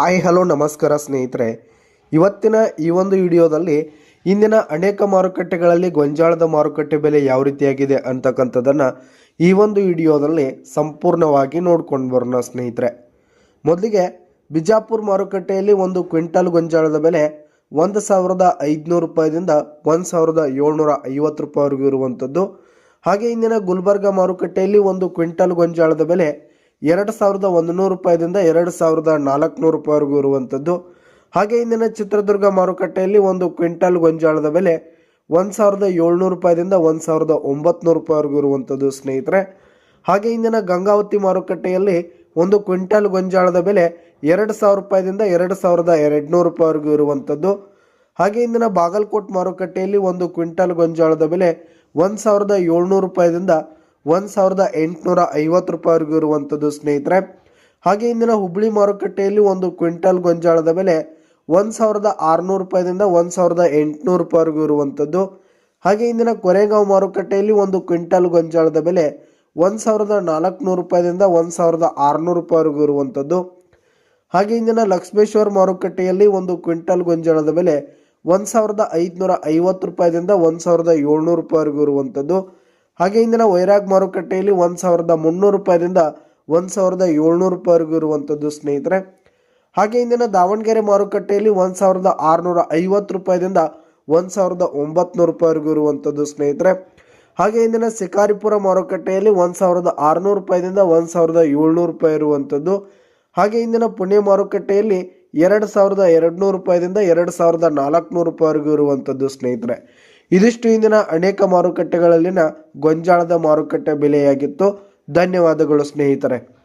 Hi, hello, ನಮಸ್ಕಾರ ಸ್ನೇಹಿತರೆ. ಇವತ್ತಿನ ಈ ಒಂದು ವಿಡಿಯೋದಲ್ಲಿ ಇಂದಿನ ಅನೇಕ ಮಾರುಕಟ್ಟೆಗಳಲ್ಲಿ ಗೊಂಜಾಳದ ಮಾರುಕಟ್ಟೆ ಬೆಲೆ ಯಾವ ರೀತಿಯಾಗಿದೆ ಅಂತಕ್ಕಂಥದ್ದನ್ನು ಈ ಒಂದು ವಿಡಿಯೋದಲ್ಲಿ ಸಂಪೂರ್ಣವಾಗಿ ನೋಡ್ಕೊಂಡು ಬರೋಣ ಸ್ನೇಹಿತರೆ. ಮೊದಲಿಗೆ ಬಿಜಾಪುರ ಮಾರುಕಟ್ಟೆಯಲ್ಲಿ ಒಂದು ಕ್ವಿಂಟಲ್ ಗೊಂಜಾಳದ ಬೆಲೆ ಒಂದು ಸಾವಿರದ ಐದುನೂರು ರೂಪಾಯಿದಿಂದ ಒಂದು ಸಾವಿರದ ಏಳ್ನೂರ ಐವತ್ತು ರೂಪಾಯಿವರೆಗೂ ಇರುವಂಥದ್ದು. ಹಾಗೆ ಇಂದಿನ ಗುಲ್ಬರ್ಗ ಮಾರುಕಟ್ಟೆಯಲ್ಲಿ ಒಂದು ಕ್ವಿಂಟಲ್ ಗೊಂಜಾಳದ ಬೆಲೆ ಎರಡು ಸಾವಿರದ ಒಂದು ನೂರು ರೂಪಾಯಿದಿಂದ ಎರಡು ಸಾವಿರದ ನಾಲ್ಕುನೂರು ರೂಪಾಯಿವರೆಗೂ ಇರುವಂಥದ್ದು. ಹಾಗೆ ಇಂದಿನ ಚಿತ್ರದುರ್ಗ ಮಾರುಕಟ್ಟೆಯಲ್ಲಿ ಒಂದು ಕ್ವಿಂಟಲ್ ಗೊಂಜಾಳದ ಬೆಲೆ ಒಂದು ಸಾವಿರದ ಏಳ್ನೂರು ರೂಪಾಯಿದಿಂದ ಒಂದು ಸಾವಿರದ ಒಂಬತ್ತು ರೂಪಾಯಿವರೆಗೂ ಇರುವಂಥದ್ದು ಸ್ನೇಹಿತರೆ. ಹಾಗೆ ಇಂದಿನ ಗಂಗಾವತಿ ಮಾರುಕಟ್ಟೆಯಲ್ಲಿ ಒಂದು ಕ್ವಿಂಟಲ್ ಗೊಂಜಾಳದ ಬೆಲೆ ಎರಡು ಸಾವಿರ ರೂಪಾಯಿದಿಂದ ಎರಡು ಸಾವಿರದ ಎರಡುನೂರು ರೂಪಾಯಿವರೆಗೂ ಇರುವಂಥದ್ದು. ಹಾಗೆ ಇಂದಿನ ಬಾಗಲಕೋಟ್ ಮಾರುಕಟ್ಟೆಯಲ್ಲಿ ಒಂದು ಕ್ವಿಂಟಲ್ ಗೊಂಜಾಳದ ಬೆಲೆ ಒಂದು ಸಾವಿರದ ಏಳ್ನೂರು ರೂಪಾಯಿದಿಂದ ಒಂದು ಸಾವಿರದ ಎಂಟುನೂರ ಐವತ್ತು ರೂಪಾಯಿವರೆಗೂ ಇರುವಂಥದ್ದು ಸ್ನೇಹಿತರೆ. ಹಾಗೆ ಇಂದಿನ ಹುಬ್ಬಳ್ಳಿ ಮಾರುಕಟ್ಟೆಯಲ್ಲಿ ಒಂದು ಕ್ವಿಂಟಲ್ ಗೊಂಜಾಳದ ಬೆಲೆ ಒಂದು ಸಾವಿರದ ಆರುನೂರು ರೂಪಾಯಿದಿಂದ ಒಂದು ಸಾವಿರದ ಎಂಟುನೂರು ರೂಪಾಯಿವರೆಗೂ ಇರುವಂಥದ್ದು ಹಾಗೆ ಇಂದಿನ ಕೊರೆಗಾಂವ್ ಮಾರುಕಟ್ಟೆಯಲ್ಲಿ ಒಂದು ಕ್ವಿಂಟಲ್ ಗೊಂಜಾಳದ ಬೆಲೆ ಒಂದು ಸಾವಿರದ ನಾಲ್ಕುನೂರು ರೂಪಾಯಿದಿಂದ ಒಂದು ಸಾವಿರದ ಆರುನೂರು ರೂಪಾಯಿವರೆಗೂ ಇರುವಂಥದ್ದು ಹಾಗೆ ಇಂದಿನ ಲಕ್ಷ್ಮೇಶ್ವರ ಮಾರುಕಟ್ಟೆಯಲ್ಲಿ ಒಂದು ಕ್ವಿಂಟಲ್ ಗೊಂಜಾಳದ ಬೆಲೆ ಒಂದು ಸಾವಿರದ ಐದುನೂರ ಐವತ್ತು ರೂಪಾಯಿದಿಂದ ಒಂದು ಸಾವಿರದ ಏಳ್ನೂರು ರೂಪಾಯಿವರೆಗೂ ಇರುವಂಥದ್ದು ಹಾಗೆ ಇಂದಿನ ವೈರಾಗ್ ಮಾರುಕಟ್ಟೆಯಲ್ಲಿ ಒಂದು ಸಾವಿರದ ಮುನ್ನೂರು ರೂಪಾಯಿದಿಂದ ಒಂದು ಸಾವಿರದ ಏಳ್ನೂರು ರೂಪಾಯಿವರೆಗೂ ಇರುವಂಥದ್ದು ಸ್ನೇಹಿತರೆ. ಹಾಗೆ ಇಂದಿನ ದಾವಣಗೆರೆ ಮಾರುಕಟ್ಟೆಯಲ್ಲಿ ಒಂದು ಸಾವಿರದ ಆರುನೂರ ಐವತ್ತು ರೂಪಾಯಿದಿಂದ ಒಂದು ಸಾವಿರದ ಒಂಬತ್ತು ರೂಪಾಯಿವರೆಗೂ ಇರುವಂಥದ್ದು ಸ್ನೇಹಿತರೆ. ಹಾಗೆ ಇಂದಿನ ಶಿಕಾರಿಪುರ ಮಾರುಕಟ್ಟೆಯಲ್ಲಿ ಒಂದು ಸಾವಿರದ ಆರುನೂರು ರೂಪಾಯಿದಿಂದ ಒಂದು ಸಾವಿರದ ಏಳ್ನೂರು ರೂಪಾಯಿ ಇರುವಂಥದ್ದು ಹಾಗೆ ಇಂದಿನ ಪುಣೆ ಮಾರುಕಟ್ಟೆಯಲ್ಲಿ ಎರಡು ಸಾವಿರದ ಎರಡುನೂರು ರೂಪಾಯಿದಿಂದ ಎರಡು ಸಾವಿರದ ನಾಲ್ಕುನೂರು ರೂಪಾಯಿವರೆಗೂ ಇರುವಂಥದ್ದು ಸ್ನೇಹಿತರೆ. ಇದಿಷ್ಟು ಇಂದಿನ ಅನೇಕ ಮಾರುಕಟ್ಟೆಗಳಲ್ಲಿನ ಗೊಂಜಾಳದ ಮಾರುಕಟ್ಟೆ ಬೆಲೆಯಾಗಿತ್ತು. ಧನ್ಯವಾದಗಳು ಸ್ನೇಹಿತರೆ.